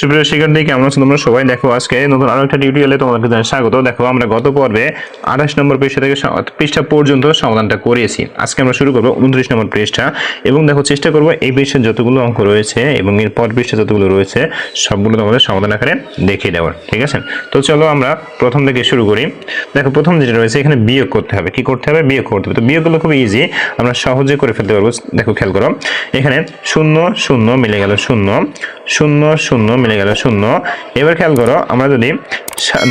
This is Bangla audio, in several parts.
সুপ্রিয় শিক্ষার্থী কেমন আছো তোমরা সবাই? দেখো, আজকে নতুন আরও একটা টিউটোরিয়ালে তোমাদেরকে স্বাগত। দেখো, আমরা গত পর্বে আঠাশ নম্বর পৃষ্ঠা থেকে পৃষ্ঠা পর্যন্ত সমাধানটা করিয়েছি। আজকে আমরা শুরু করব উনত্রিশ নম্বর পৃষ্ঠা এবং দেখো, চেষ্টা করব এই পৃষ্ঠার যতগুলো অঙ্ক রয়েছে এবং এর পর পৃষ্ঠা যতগুলো রয়েছে, সবগুলো তোমাদের সমাধান আকারে দেখিয়ে দেওয়ার, ঠিক আছে? তো চলো আমরা প্রথম থেকে শুরু করি। দেখো, প্রথম যেটা রয়েছে, এখানে বিয়োগ করতে হবে। কি করতে হবে? বিয়োগ করতে হবে। তো বিয়োগগুলো খুব ইজি আমরা সহজে করে ফেলতে পারব। দেখো, খেয়াল করো। এখানে শূন্য শূন্য মিলে গেল শূন্য। শূন্য শূন্য মিলে গেল, শূন্য। এবার খেয়াল করো, আমরা যদি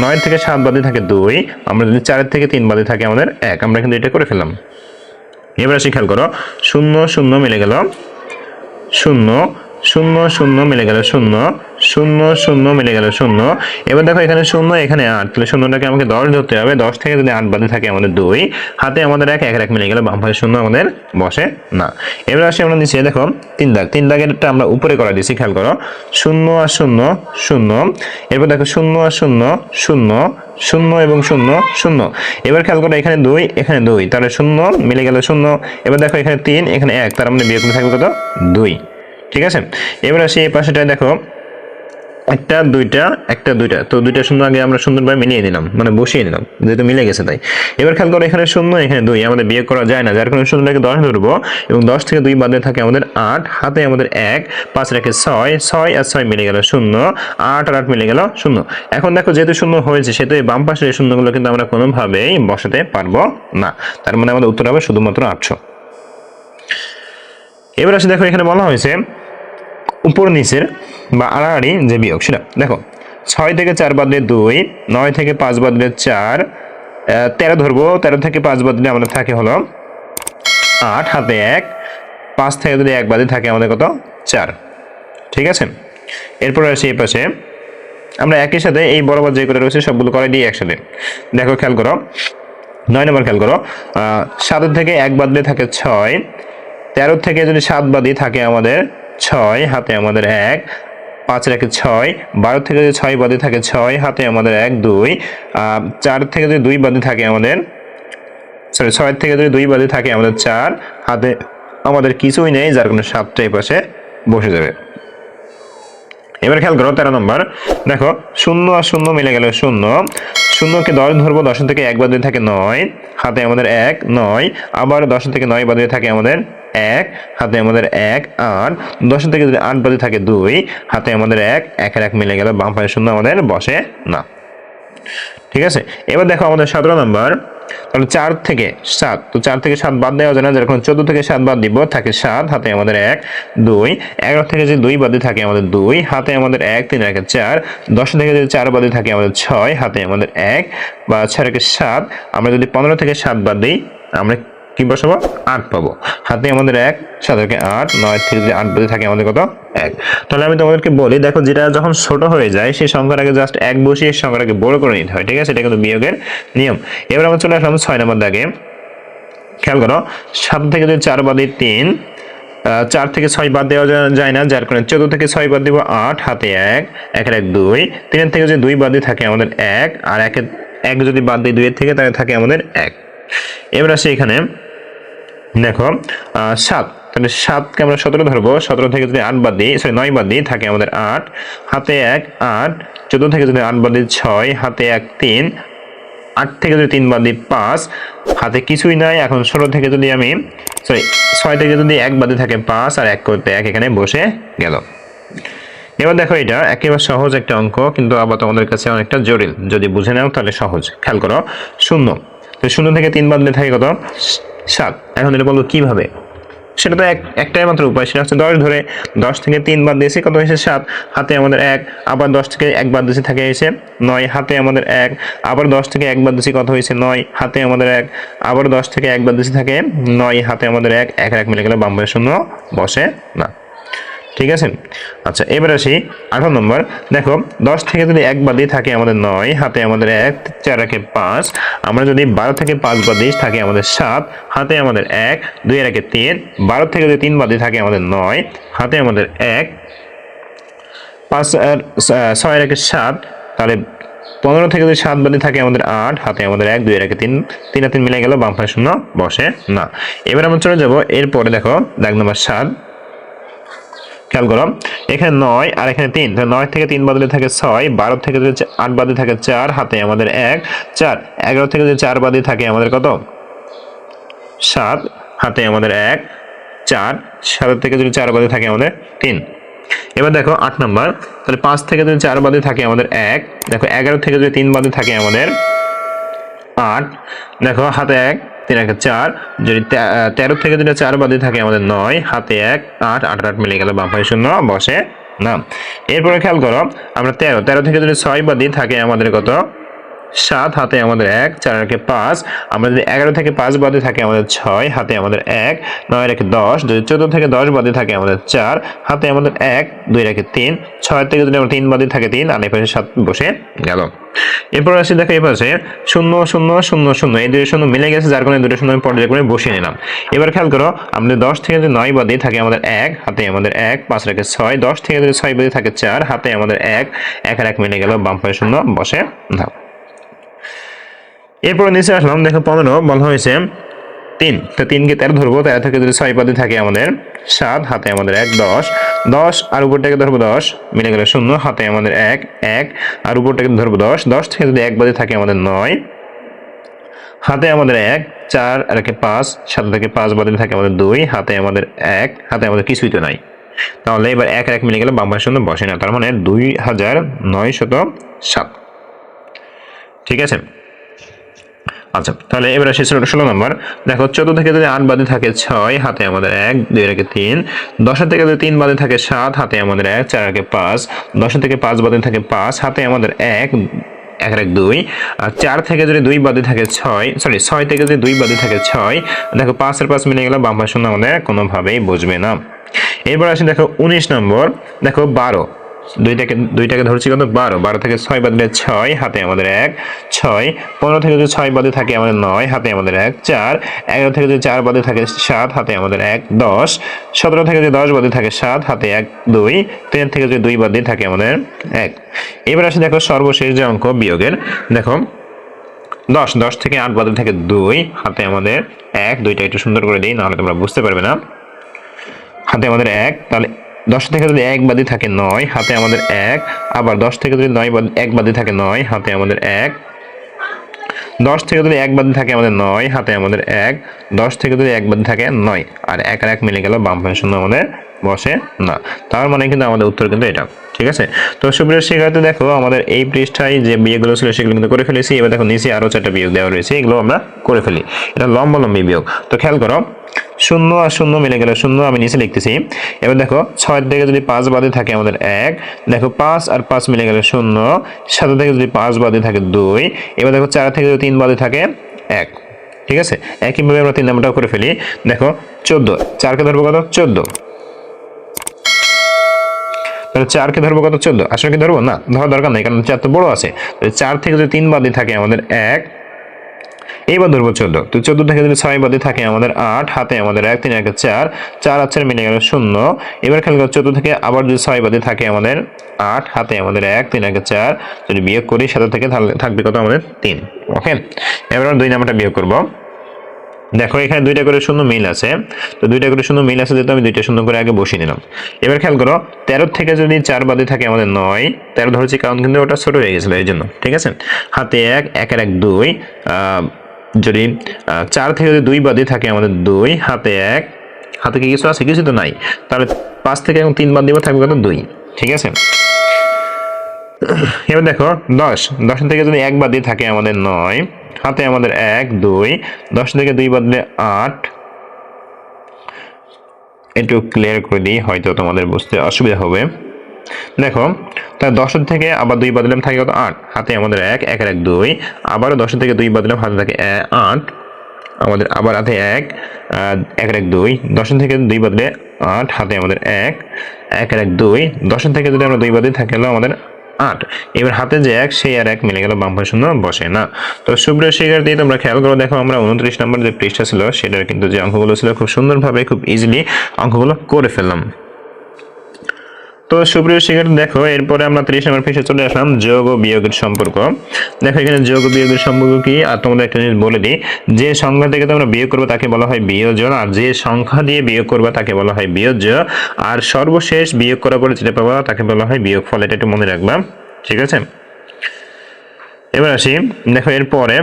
নয় থেকে সাত বাদে থাকে দুই, আমরা যদি চারের থেকে তিন বাদে থাকে আমাদের এক, আমরা কিন্তু এটা করে ফেললাম। এবার আসি খেয়াল করো, শূন্য শূন্য মিলে গেল, শূন্য শূন্য শূন্য মিলে গেল, শূন্য শূন্য শূন্য মিলে গেল, শূন্য। এবার দেখো এখানে শূন্য, এখানে আট। তাহলে শূন্যটাকে আমাকে দশ ধরতে হবে। দশ থেকে যদি আট বাদে থাকে আমাদের দুই। হাতে আমাদের এক এক এক মিলে গেল বাম শূন্য আমাদের বসে না। এবার আসি আমরা নিচে, দেখো, তিন দাগ। তিন দাগেরটা আমরা উপরে করা দিয়েছি, খেয়াল করো। শূন্য আর শূন্য শূন্য। এরপর দেখো, শূন্য আর শূন্য শূন্য শূন্য এবং শূন্য শূন্য। এবার খেয়াল করো, এখানে দুই এখানে দুই। তাহলে শূন্য মিলে গেল শূন্য। এবার দেখো, এখানে তিন, এখানে এক। তার মানে বিয়োগ থাকবে কত? দুই। ঠিক আছে? এবার আসি এই পাশেটায়, দেখো একটা, দুইটা একটা, দুইটা। তো দুইটা শূন্য আগে আমরা সুন্দরভাবে মিলিয়ে নিলাম মানে বসিয়ে নিলাম যেহেতু মিলে গেছে তাই। এবার খেয়াল করো, এখানে শূন্য, এখানে দুই, আমাদের বিয়ে করা যায় না, যার কারণে শূন্যটাকে দশ ধরবো, এবং দশ থেকে দুই বাদে থাকে আমাদের আট, হাতে আমাদের এক, পাঁচ রেখে ছয় ছয় আর ছয় মিলে গেল শূন্য, আট আর আট মিলে গেল শূন্য। এখন দেখো, যেহেতু শূন্য হয়েছে, সেহেতু এই বাম পাশের এই শূন্যগুলো কিন্তু আমরা কোনোভাবেই বসাতে পারব না। তার মানে আমাদের উত্তর হবে শুধুমাত্র আটশো। এবার আসে, দেখো, এখানে বলা হয়েছে উপর নিচের বা আড়াআড়ি যে বিয়োগ, সেটা দেখো, ছয় থেকে চার বাদ দিয়ে দুই, নয় থেকে পাঁচ বাদ দিয়ে চার তেরো ধরবো, তেরো থেকে পাঁচ বাদ দিয়ে আমাদের থাকে হলো আট, হাতে এক, পাঁচ থেকে যদি এক বাদে থাকে আমাদের কত? চার, ঠিক আছে? এরপর আসি এই পাশে, আমরা একই সাথে এই বরাবর যে করে রয়েছে সবগুলো করে দিই একসাথে। দেখো, খেয়াল করো, নয় নম্বর খেয়াল করো সাতের থেকে এক বাদ দিয়ে থাকে ছয়, তেরো থেকে যদি সাত বাদই থাকে আমাদের ছয়, হাতে আমাদের এক, পাঁচ রেখে ছয়, বারো থেকে যদি ছয় বাদে থাকে ছয়, হাতে আমাদের এক, দুই চার থেকে যদি দুই বাদে থাকে আমাদের সরি ছয় থেকে যদি দুই বাদে থাকে আমাদের চার, হাতে আমাদের কিছুই নেই, যার কোনো সাতটা এই পাশে বসে যাবে। এবার খেয়াল করো, তেরো নম্বর, দেখো, শূন্য আর শূন্য মিলে গেল শূন্য, শূন্যকে দশ ধরবো দশ থেকে এক বাদে থাকে নয়, হাতে আমাদের এক, নয়, আবার দশ থেকে নয় বাদে থাকে আমাদের এক, হাতে আমাদের এক, আট। দশ থেকে যদি আট বাদে থাকে দুই, হাতে আমাদের এক, একের এক মিলে গেল, বাম পাশে শূন্য আমাদের বসে না। ঠিক আছে? এবার দেখো আমাদের সতেরো নম্বর। তাহলে চার থেকে সাত, তো চার থেকে সাত বাদ দেওয়া যায় না, যেরকম চোদ্দ থেকে সাত বাদ দিব, থাকে সাত, হাতে আমাদের এক, দুই। এগারো থেকে যদি দুই বাদে থাকে আমাদের দুই, হাতে আমাদের এক, তিন একে চার। দশ থেকে যদি চার বাদে থাকে আমাদের ছয়, হাতে আমাদের এক, বা ছয় সাত। আমরা যদি পনেরো থেকে সাত বাদ দিই, আমরা কি বসাবো আট পাবো। হাতে আমাদের এক সাতকে আট, নয় থেকে যদি আট বাদে থাকে আমাদের কত? এক। তাহলে আমি তোমাদেরকে বলি, দেখো যেটা যখন ছোট হয়ে যায়, সেই সংখ্যাটাকে জাস্ট এক বসিয়ে সংখ্যাটাকে বড় করে নিতে হয়, ঠিক আছে? এটা কিন্তু বিয়োগের নিয়ম। এবার আমরা চলে আসলাম ছয় নম্বর দাগে। খেয়াল করো, সাত থেকে যদি চার বাদে তিন চার থেকে ছয় বাদ দেওয়া যায় না, যার কারণে চোদ্দ থেকে ছয় বাদ দিব আট, হাতে এক, একের এক দুই, তিনের থেকে যদি দুই বাদে থাকে আমাদের এক, আর একের এক যদি বাদ দিই দুইয়ের থেকে, তাহলে থাকে আমাদের এক। এবার আসি এখানে। দেখো সাত। তাহলে সাতকে আমরা সতেরো ধরবো। সতেরো থেকে যদি আট বাদ দিই সরি নয় বাদ দিই, থাকে আমাদের আট। হাতে এক, আট। চোদ্দ থেকে যদি আট বাদ দিই, ছয়। হাতে এক, তিন। আট থেকে যদি তিন বাদ দিই, পাঁচ। হাতে কিছুই নাই। এখন ষোলো থেকে যদি আমি সরি ছয় থেকে যদি এক বাদে থাকে পাঁচ আর এক করতে এক এখানে বসে গেল। এবার দেখো এটা, একেবারে সহজ একটা অঙ্ক, কিন্তু আবার তোমাদের কাছে অনেকটা জটিল। যদি বুঝে নাও, তাহলে সহজ। খেয়াল করো, শূন্য। শূন্য থেকে তিন বাদলে থাকে কত? সাত। এখন এটা বলব কীভাবে? সেটা তো এক একটাই মাত্র উপায়। সেটা হচ্ছে দশ ধরে দশ থেকে তিন বাদ দিয়েছি, কত হয়েছে? সাত। হাতে আমাদের এক, আবার দশ থেকে এক বাদ দিয়েছি, থাকে এসে নয়। হাতে আমাদের এক, আবার দশ থেকে এক বাদ দিয়েছি, কত হয়েছে? নয়। হাতে আমাদের এক, আবার দশ থেকে এক বাদ দিয়েছি, থাকে নয়। হাতে আমাদের এক এক এক মিলে গেলে বাম পাশে শূন্য বসে না। ঠিক আছে? আচ্ছা এবার আসি আঠারো নম্বর। দেখো, দশ থেকে যদি এক বাদই থাকে আমাদের নয়, হাতে আমাদের এক, চার একে পাঁচ। আমরা যদি বারো থেকে পাঁচ বাদে থাকে আমাদের সাত, হাতে আমাদের এক দুই একে তিন, বারো থেকে যদি তিন বাদে থাকে আমাদের নয়, হাতে আমাদের এক, পাঁচ ছয় একে সাত, তাহলে পনেরো থেকে যদি সাত বাদে থাকে আমাদের আট, হাতে আমাদের এক দুই একে তিন তিন তিন মিলে গেল, বাম শূন্য বসে না। এবার আমরা চলে যাব, এরপরে দেখো, দাগ নম্বর সাত। খেয়াল করো। এখানে নয় আর এখানে তিন। নয় থেকে তিন বাদলে থাকে ছয়, বারো থেকে যদি আট বাদে থাকে চার, হাতে আমাদের এক, চার। এগারো থেকে যদি চার বাদে থাকে আমাদের কত? সাত। হাতে আমাদের এক, চার। সাত থেকে যদি চার বাদে থাকে আমাদের তিন। এবার দেখো আট নাম্বার। তাহলে পাঁচ থেকে যদি চার বাদে থাকে আমাদের এক, দেখো এগারো থেকে যদি তিন বাদে থাকে আমাদের আট, দেখো হাতে এক তিন একে চার। যদি তেরো থেকে যদি চার বাদে থাকে আমাদের নয়, হাতে এক, আট আট আট মিলে গেলে, বাম শূন্য, বসে না। এরপরে খেয়াল করো, আমরা তেরো তেরো থেকে যদি ছয় বাদে থাকে আমাদের কত? সাত, হাতে আমাদের এক, চার রেখে পাঁচ। যদি এগারো থেকে পাঁচ বাদে থাকে, আমাদের ছয়, হাতে আমাদের এক, নয় রেখে দশ। দুই চোদ্দ থেকে দশ বাদে থাকে, আমাদের চার, হাতে আমাদের এক, দুই রেখে তিন, ছয় থেকে যদি আমরা তিন বাদে থাকে, তিন, আর এই পাশে সাত বসে গেল। এরপর আসি, দেখো এই পাশে শূন্য শূন্য শূন্য শূন্য। এই দুটো শূন্য মিলে গেছে, যার কারণে দুটো শূন্য আমি পর্যায়ে করে বসিয়ে নিলাম। এবার খেয়াল করো আমাদের দশ থেকে যদি নয় বাদে থাকে, আমাদের এক, হাতে আমাদের এক, পাঁচ রেখে ছয়, দশ থেকে যদি ছয় বাদে থাকে চার, হাতে আমাদের এক এক আর এক মিলে গেল, বাম পাশে শূন্য, বসে দাও। এরপরে নিচে আসলাম, দেখো পনেরো, বলা হয়েছে তিন। তো তিনকে তেরো ধরবো? তেরো থেকে যদি ছয় পাতি থাকে আমাদের, সাত, হাতে আমাদের এক, দশ। দশ, আর উপরটাকে ধরবো দশ। মিলে গেলে শূন্য, হাতে আমাদের এক এক। আর উপরটাকে ধরবো দশ। দশ থেকে যদি এক বাদে থাকে আমাদের নয়। হাতে আমাদের এক, চার, আর একে পাঁচ। সাত থেকে পাঁচ বাদে থাকে আমাদের দুই। হাতে আমাদের এক, হাতে আমাদের কিছুই তো নাই। তাহলে এবার এক এক মিলে গেলে বাম পাশের শূন্য বসে না। তার মানে দুই হাজার নয় শত সাত। ঠিক আছে? আচ্ছা তাহলে এবার আসি ষোলো নম্বর। দেখো, চোদ্দ থেকে যদি আট বাদে থাকে ছয়, হাতে আমাদের এক, দুই রেখে তিন। দশের থেকে যদি তিন বাদে থাকে সাত, হাতে আমাদের এক, চার রেখে পাঁচ। দশের থেকে পাঁচ বাদে থাকে পাঁচ, হাতে আমাদের এক এক এক দুই। আর চার থেকে যদি দুই বাদে থাকে ছয় সরি ছয় থেকে যদি দুই বাদে থাকে ছয়, দেখো পাঁচের পাঁচ মিলে গেলে বাম পাশ শূন্য আমাদের কোনোভাবেই বুঝবে না। এরপর আসি দেখো উনিশ নম্বর। দেখো বারো। দুইটাকে দুইটাকে ধরছি কত বারো। বারো থেকে ছয় বাদলে ছয়, হাতে আমাদের এক, ছয়। পনেরো থেকে যদি ছয় বাদে থাকে আমাদের নয়, হাতে আমাদের এক, চার। এগারো থেকে যদি চার বাদে থাকে সাত, হাতে আমাদের এক, দশ। সতেরো থেকে যদি দশ বাদে থাকে সাত, হাতে এক, দুই। তিন থেকে যদি দুই বাদে থাকে আমাদের এক। এবার আসে দেখো সর্বশেষ যে অঙ্ক বিয়োগের। দেখো, দশ দশ থেকে আট বাদে থাকে দুই, হাতে আমাদের এক। দুইটা একটু সুন্দর করে দিই, নাহলে তোমরা বুঝতে পারবে না। হাতে আমাদের এক, তাহলে দশ থেকে যদি এক বাদি থাকে নয়, হাতে আমাদের এক, আবার দশ থেকে যদি নয় এক বাদি থাকে নয়, হাতে আমাদের এক। দশ থেকে যদি এক বাদে থাকে আমাদের নয়, হাতে আমাদের এক। দশ থেকে যদি এক বাদে থাকে নয়, আর এক আর এক মিলে গেল বাম শূন্য আমাদের বসে? না। তার মানে কিন্তু আমাদের উত্তর কিন্তু এটা। ঠিক আছে? তো সুপ্রিয় শিক্ষার্থী, দেখো আমাদের এই পৃষ্ঠায় যে বিয়েগুলো ছিল সেগুলো কিন্তু করে ফেলেছি। এবার দেখো নিচে আরও চারটা বিয়োগ দেওয়া রয়েছে। এগুলো আমরা করে ফেলি। এটা লম্বা লম্বি বিয়োগ। তো খেয়াল করো, শূন্য আর শূন্য মিলে গেলে শূন্য আমি নিচে লিখতেছি। এবার দেখো ছয় থেকে যদি পাঁচ বাদে থাকে আমাদের এক, দেখো পাঁচ আর পাঁচ মিলে গেলে শূন্য সাত থেকে যদি পাঁচ বাদে থাকে দুই, এবার দেখো চার থেকে যদি তিন বাদে থাকে এক। ঠিক আছে? একইভাবে আমরা তিন নাম্বারটাও করে ফেলি। দেখো, চোদ্দ। চারকে ধরবো কত? চোদ্দ। তাহলে চারকে ধরবো কত? চোদ্দ। আসলে কি ধরবো? না ধরা দরকার নেই, কারণ চার তো বড় আছে। চার থেকে যদি তিন বাদে থাকে আমাদের এক, এইবার ধরবো চোদ্দ। তো চোদ্দ থেকে যদি ছয় বাদে থাকে আমাদের আট, হাতে আমাদের এক, তিন, এক চার চার চার মিলে গেল শূন্য। এবার খেয়াল করো, চোদ্দ থেকে আবার যদি ছয় বাদে থাকে আমাদের আট, হাতে আমাদের এক, তিন, এক চার, যদি বিয়োগ করি, সাথে থেকে থাকবে কত আমাদের? তিন। ওকে? এবার দুই নাম্বারটা বিয়োগ করব। দেখো, এখানে দুইটা করে শূন্য মিল আছে। তো দুইটা করে শূন্য মিল আছে, যেহেতু আমি দুইটা শূন্য করে আগে বসিয়ে নিলাম। এবার খেয়াল করো, তেরো থেকে যদি চার বাদে থাকে আমাদের নয়, তেরো ধরেছি কারণ কিন্তু ওটা ছোট হয়ে গেছিল এই জন্য, ঠিক আছে? হাতে এক একের এক দুই যদি চার থেকে যদি দুই বাদে থাকে আমাদের দুই, হাতে এক, হাতে কি কিছু আছে? কিছু তো নাই। তাহলে পাঁচ থেকে এবং তিন বাদ দিব থাকবে কত? দুই, ঠিক আছে? এবার দেখো, দশ দশ থেকে যদি এক বাদ থাকে আমাদের নয় হাতে আমাদের এক দুই দশ থেকে দুই বাদলে আট। একটু ক্লিয়ার করে দিই হয়তো তোমাদের বুঝতে অসুবিধা হবে। দেখো তাহলে দশের থেকে আবার দুই বাদলাম থাকে কত? আট। হাতে আমাদের এক এক এক দুই। আবারও দশের থেকে দুই বাদলাম হাতে থাকে আট। আমাদের আবার হাতে এক আহ, এক দুই। দশের থেকে দুই বদলে আট হাতে আমাদের এক এক এক দুই। দশের থেকে যদি আমরা দুই বাদে থাকে আমাদের আট। এবার হাতে যে এক, সেই আর এক মিলে গেল, বাম পাশে শূন্য, বসে না। তো সুপ্রিয় শিক্ষার্থী, তোমরা খেয়াল করো, দেখো আমরা উনত্রিশ নম্বর যে পৃষ্ঠা ছিল, সেটার কিন্তু যে অঙ্কগুলো ছিল খুব সুন্দরভাবে, খুব ইজিলি অঙ্কগুলো করে ফেললাম। তো সুপ্রিয় শিক্ষার্থী, দেখো, এরপরে আমরা তিরিশ নম্বর পেশে চলে আসলাম, যোগ ও বিয়োগের সম্পর্ক। দেখো, এখানে যোগ ও বিয়োগের সম্পর্ক কি? আর তোমাদের একটা জিনিস বলে দিই, যে সংখ্যা থেকে তোমরা বিয়োগ করবে তাকে বলা হয় বিয়োজন, আর যে সংখ্যা দিয়ে বিয়োগ করবে তাকে বলা হয় বিয়োজ্য। আর সর্বশেষ বিয়োগ করার পরে যেটা পাবা, তাকে বলা হয় বিয়োগ ফল, এটা একটু মনে রাখবা, ঠিক আছে? এবার আসি, দেখো, এরপরে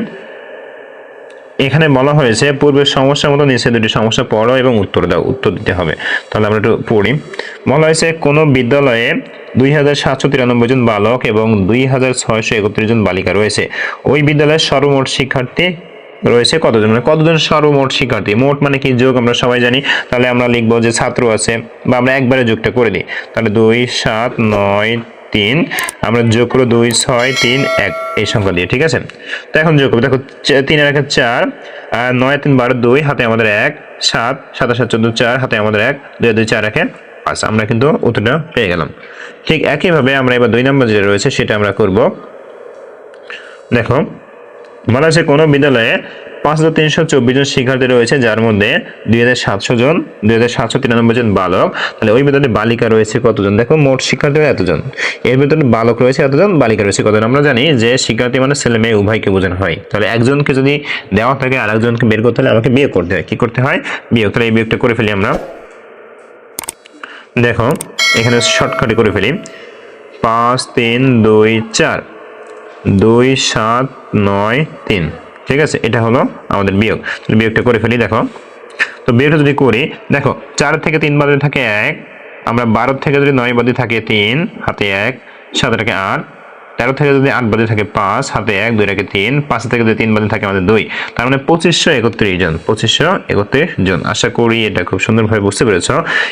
এখানে বলা হয়েছে, পূর্বের সমস্যার মতো নিচে দুটি সমস্যা পড়ো এবং উত্তর দাও, উত্তর দিতে হবে। তাহলে আমরা একটু পড়ি। বলা হয়েছে, কোনো বিদ্যালয়ে দুই হাজার সাতশো তিরানব্বই জন বালক এবং দুই হাজার ছয়শো একত্রিশ জন বালিকা রয়েছে। ওই বিদ্যালয়ের সর্বমোট শিক্ষার্থী রয়েছে কতজন? মানে কতজন সর্বমোট শিক্ষার্থী? মোট মানে কি যোগ আমরা সবাই জানি। তাহলে আমরা লিখব যে ছাত্র আছে, বা আমরা একবারে যোগটা করে দিই। তাহলে দুই, সাত, নয় তিন, আমরা যোগ করো দুই, ছয়, তিন, এক, এই সংখ্যা দিয়ে, ঠিক আছে? তো এখন যোগ করব, দেখো তিন আর এক চার, আর নয়, তিন, বারো, দুই, হাতে আমাদের এক, সাত, সাতাশ, সাত, চোদ্দ, চার, হাতে আমাদের এক, দুই দুই, চার, একে পাঁচ, আমরা কিন্তু উত্তরটা পেয়ে গেলাম। ঠিক একইভাবে আমরা এবার দুই নম্বর যেটা রয়েছে, সেটা আমরা করব। দেখো বলা আছে কোনো বিদ্যালয়ে পাঁচ হাজার তিনশো চব্বিশ জন শিক্ষার্থী রয়েছে, যার মধ্যে দুই হাজার সাতশো জন, দুই হাজার সাতশো তিরানব্বই জন বালক। তাহলে ওই বিদ্যালয়ে বালিকা রয়েছে কতজন? দেখো, মোট শিক্ষার্থী এতজন। এর ভিতরে বালক রয়েছে এতজন, বালিকা রয়েছে কতজন? আমরা জানি যে শিক্ষার্থী মানে ছেলে মেয়ে উভয়কে বোঝানো হয়। তাহলে একজনকে যদি দেওয়া থাকে আর একজনকে বের করতে হলে আমাকে বিয়োগ করতে হয়। কি করতে হয়? বিয়োগ। তাহলে এই বিয়োগটা করে ফেলি আমরা। দেখো, এখানে শর্টকাটে করে ফেলি। পাঁচ, তিন, দুই, চার। দুই সাত নয় তিন। ঠিক আছে? এটা হলো আমাদের বিয়োগ। বিয়োগটা করে ফেলি, দেখো। তো বিয়োগটা যদি করি, দেখো, চার থেকে তিন বাদে থাকে এক, আমরা বারো থেকে যদি নয় বাদে থাকে তিন, হাতে এক, সাত থাকে আট, তেরো থেকে যদি আট বাদে থাকে পাঁচ, হাতে এক, দুই রেখে তিন, পাঁচ থেকে যদি তিন বাদে থাকে আমাদের দুই, তার মানে পঁচিশশো একত্রিশ জন, পঁচিশশো একত্রিশ জন। আশা করি এটা খুব সুন্দরভাবে বুঝতে পেরেছ।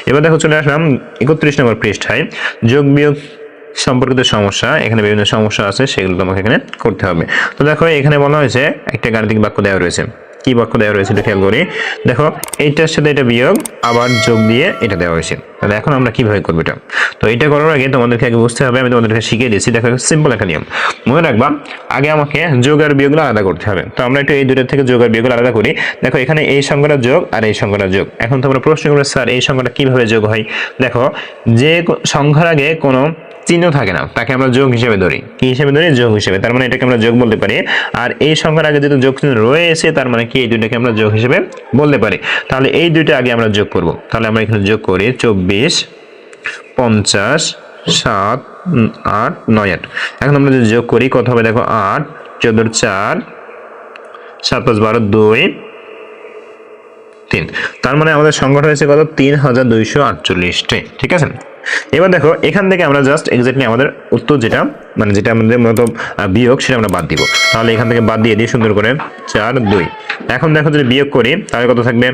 এবার দেখো চলে আসলাম একত্রিশ নম্বর পৃষ্ঠায়, যোগ বিয়োগ সম্পর্কিত সমস্যা, এখানে বিভিন্ন সমস্যা আছে, সেগুলো তোমাকে এখানে করতে হবে। তো দেখো, এখানে বলা হয়েছে, একটা গাণিতিক বাক্য দেওয়া রয়েছে। কি বাক্য দেওয়া রয়েছে এটা খেয়াল করি। দেখো, এইটার সাথে এটা বিয়োগ, আবার যোগ দিয়ে এটা দেওয়া হয়েছে। তাহলে এখন আমরা কীভাবে করব এটা? তো এটা করার আগে তোমাদেরকে আগে বুঝতে হবে, আমি তোমাদেরকে শিখিয়ে দিয়েছি দেখো সিম্পল একটা নিয়ম। মনে রাখবা, আগে আমাকে যোগ আর বিয়োগগুলো আলাদা করতে হবে। তো আমরা একটু এই দুটোর থেকে যোগ আর বিয়োগগুলো আলাদা করি। দেখো, এখানে এই সংখ্যাটা যোগ আর এই সংখ্যাটা যোগ। এখন তোমরা প্রশ্ন করবে, স্যার, এই সংখ্যাটা কীভাবে যোগ হয়? দেখো, যে সংখ্যার আগে কোনো চিহ্ন থাকে না, তাকে আমরা যোগ হিসেবে ধরি। কি হিসেবে ধরি? যোগ হিসেবে। তার মানে এটাকে আমরা যোগ বলতে পারি। আর এই সংখ্যার আগে যেহেতু যোগ চিহ্ন রয়েছে, তার মানে কি? এই দুইটাকে আমরা যোগ হিসেবে বলতে পারি। তাহলে এই দুইটা আগে আমরা যোগ করব। তাহলে আমরা এখানে যোগ করি চব্বিশ, পঞ্চাশ, সাত আট, নয়, আট। এখন আমরা যদি যোগ করি, কত হবে? দেখো, আট চোদ্দোর চার, সাত পাঁচ বারো, দুই, তিন। তার মানে আমাদের সংখ্যাটা হয়েছে কত? তিন হাজার দুইশো আটচল্লিশটি। ঠিক আছে? এবার দেখো, এখান থেকে আমরা জাস্ট এক্স্যাক্টলি আমাদের উত্তর যেটা মানে যেটা আমাদের মূলত বিয়োগ, সেটা আমরা বাদ দিব। তাহলে এখান থেকে বাদ দিয়ে দিই সুন্দর করে চার, দুই। এখন দেখো যদি বিয়োগ করি, তাহলে কত থাকবে?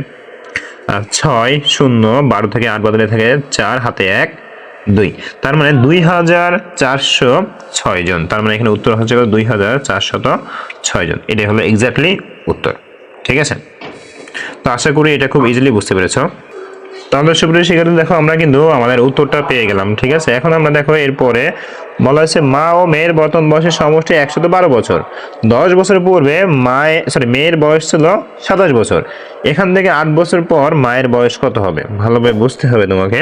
ছয়, শূন্য, বারো থেকে আট বদলে থাকে চার, হাতে এক, দুই। তার মানে দুই হাজার চারশো ছয় জন। তার মানে এখানে উত্তর হচ্ছে দুই হাজার চারশত ছয় জন। এটাই হলো এক্স্যাক্টলি উত্তর। ঠিক আছে? তো আশা করি এটা খুব ইজিলি বুঝতে পেরেছ। তাহলে সুপ্রিয় শিক্ষার্থী, দেখো আমরা কিন্তু আমাদের উত্তরটা পেয়ে গেলাম, ঠিক আছে? এখন আমরা দেখো এরপরে বলা হয়েছে মা ও মেয়ের বর্তমান বয়সের সমষ্টি একশত বারো বছর। দশ বছর পূর্বে মায়ের সরি মেয়ের বয়স ছিল সাতাশ বছর। এখান থেকে আট বছর পর মায়ের বয়স কত হবে? ভালোভাবে বুঝতে হবে তোমাকে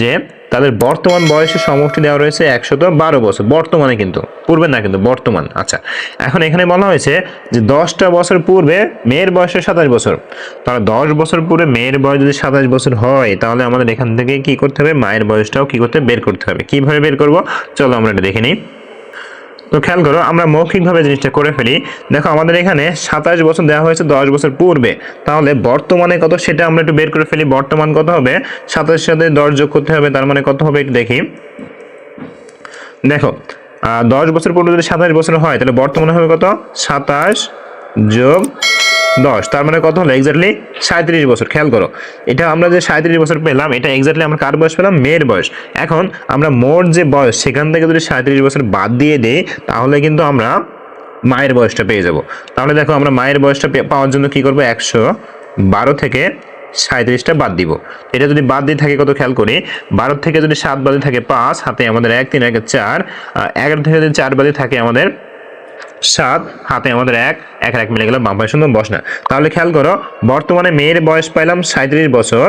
যে তাদের বর্তমান বয়সের সমষ্টি দেওয়া রয়েছে একশত বারো বছর। বর্তমানে কিন্তু, পূর্বে না কিন্তু, বর্তমান। আচ্ছা এখন এখানে বলা হয়েছে যে দশটা বছর পূর্বে মেয়ের বয়স সাতাশ বছর। তাহলে দশ বছর পূর্বে মেয়ের বয়স যদি সাতাশ বছর হয়, তাহলে আমাদের এখান থেকে কি করতে হবে? মায়ের বয়সটাও কি করতে বের করতে হবে। কীভাবে বের করব? চলো আমরা এটা দেখে নিই। তো খেয়াল করো, আমরা মৌখিকভাবে জিনিসটা করে ফেলি। দেখো, আমাদের এখানে সাতাশ বছর দেওয়া হয়েছে দশ বছর পূর্বে। তাহলে বর্তমানে কত সেটা আমরা একটু বের করে ফেলি। বর্তমান কত হবে? সাতাশের সাথে দশ যোগ করতে হবে, তার মানে কত হবে একটু দেখি। দেখো দশ বছর পূর্বে যদি সাতাশ বছর হয়, তাহলে বর্তমানে হবে কত? সাতাশ যোগ দশ, তার মানে কত হলো? এক্স্যাক্টলি সাঁত্রিশ বছর, খেয়াল করো। এটা আমরা যে সাঁত্রিশ বছর পেলাম, এটা এক্স্যাক্টলি আমরা কার বয়স পেলাম? মেয়ের বয়স। এখন আমরা মোট যে বয়স, সেখান থেকে যদি সাঁত্রিশ বছর বাদ দিয়ে দিই, তাহলে কিন্তু আমরা মায়ের বয়সটা পেয়ে যাব। তাহলে দেখো, আমরা মায়ের বয়সটা পাওয়ার জন্য কি করব? একশো বারো থেকে সাঁত্রিশটা বাদ দিব। এটা যদি বাদ দিয়ে থাকে, কত খেয়াল করি? বারো থেকে যদি সাত বাদে থাকে পাঁচ, হাতে আমাদের এক, তিন, এক, চার এগারো থেকে যদি চার বাদে থাকে আমাদের সাত, হাতে আমাদের এক এক এক মিলে গেল, বাম পায়ে সুন্দর বস না। তাহলে খেয়াল করো, বর্তমানে মেয়ের বয়স পাইলাম সাঁত্রিশ বছর,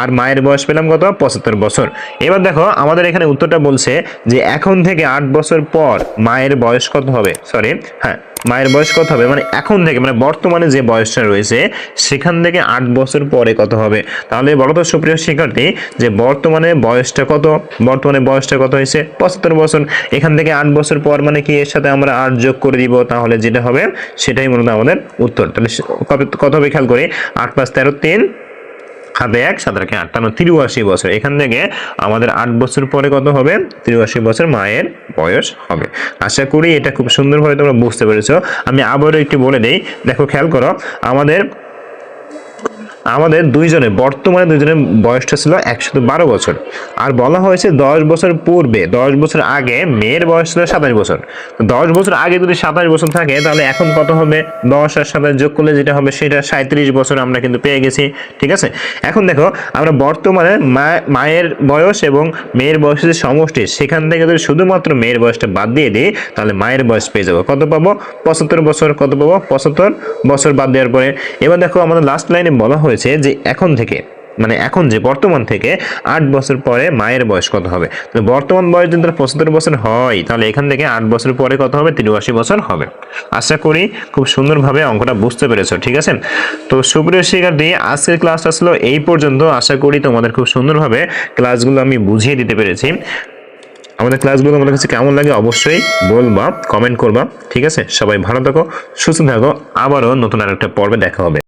আর মায়ের বয়স পেলাম কত? পঁচাত্তর বছর। এবার দেখো, আমাদের এখানে উত্তরটা বলছে যে এখন থেকে আট বছর পর মায়ের বয়স কত হবে? সরি হ্যাঁ মায়ের বয়স কত হবে? মানে এখন থেকে মানে বর্তমানে যে বয়সটা রয়েছে, সেখান থেকে আট বছর পরে কত হবে? তাহলে বলো তো, সুপ্রিয় শিক্ষার্থী, যে বর্তমানে বয়সটা কত? বর্তমানে বয়সটা কত হয়েছে? পঁচাত্তর বছর। এখান থেকে আট বছর পর মানে কি এর সাথে আমরা আট যোগ করে দিব? তাহলে যেটা হবে, সেটাই মূলত আমাদের উত্তর। তাহলে কত- হবে? খেয়াল করি, আট পাঁচ তেরো তিন হাতে এক সাত রাখে আটান্ন তিরুয়াশি বছর। এখান থেকে আমাদের আট বছর পরে কত হবে? তিরুয়াশি বছর মায়ের বয়স হবে। আশা করি এটা খুব সুন্দরভাবে তোমরা বুঝতে পেরেছ। আমি আবারও একটু বলে দিই, দেখো খেয়াল করো, আমাদের আমাদের দুইজনে বর্তমানে দুইজনের বয়সটা ছিল একশো বারো বছর। আর বলা হয়েছে দশ বছর পূর্বে, দশ বছর আগে মেয়ের বয়স ছিল সাতাশ বছর। দশ বছর আগে যদি সাতাশ বছর থাকে, তাহলে এখন কত হবে? দশ আর সাতাশ যোগ করলে যেটা হবে, সেটা সাঁত্রিশ বছর আমরা কিন্তু পেয়ে গেছি, ঠিক আছে? এখন দেখো, আমরা বর্তমানে মা- মায়ের বয়স এবং মেয়ের বয়সের যে সমষ্টি, সেখান থেকে যদি শুধুমাত্র মেয়ের বয়সটা বাদ দিয়ে দিই, তাহলে মায়ের বয়স পেয়ে যাব। কত পাবো? পঁচাত্তর বছর। কত পাবো? পঁচাত্তর বছর বাদ দেওয়ার পরে। এবার দেখো, আমাদের লাস্ট লাইনে বলা হয়েছে যে এখন থেকে মানে এখন যে বর্তমান থেকে আট বছর পরে মায়ের বয়স কত হবে? বর্তমান বয়স যদি তার পঁচাত্তর বছর হয়, তাহলে এখান থেকে আট বছর পরে কত হবে? তিরাশি বছর হবে। আশা করি খুব সুন্দরভাবে অঙ্কটা বুঝতে পেরেছ, ঠিক আছে? তো সুপ্রিয় শিক্ষার্থী, আজকের ক্লাসটা ছিল এই পর্যন্ত। আশা করি তোমাদের খুব সুন্দরভাবে ক্লাসগুলো আমি বুঝিয়ে দিতে পেরেছি। আমাদের ক্লাসগুলো তোমাদের কাছে কেমন লাগে অবশ্যই বলবা, কমেন্ট করবা, ঠিক আছে? সবাই ভালো থাকো, সুস্থ থাকো। আবারও নতুন আরেকটা পর্বে দেখা হবে।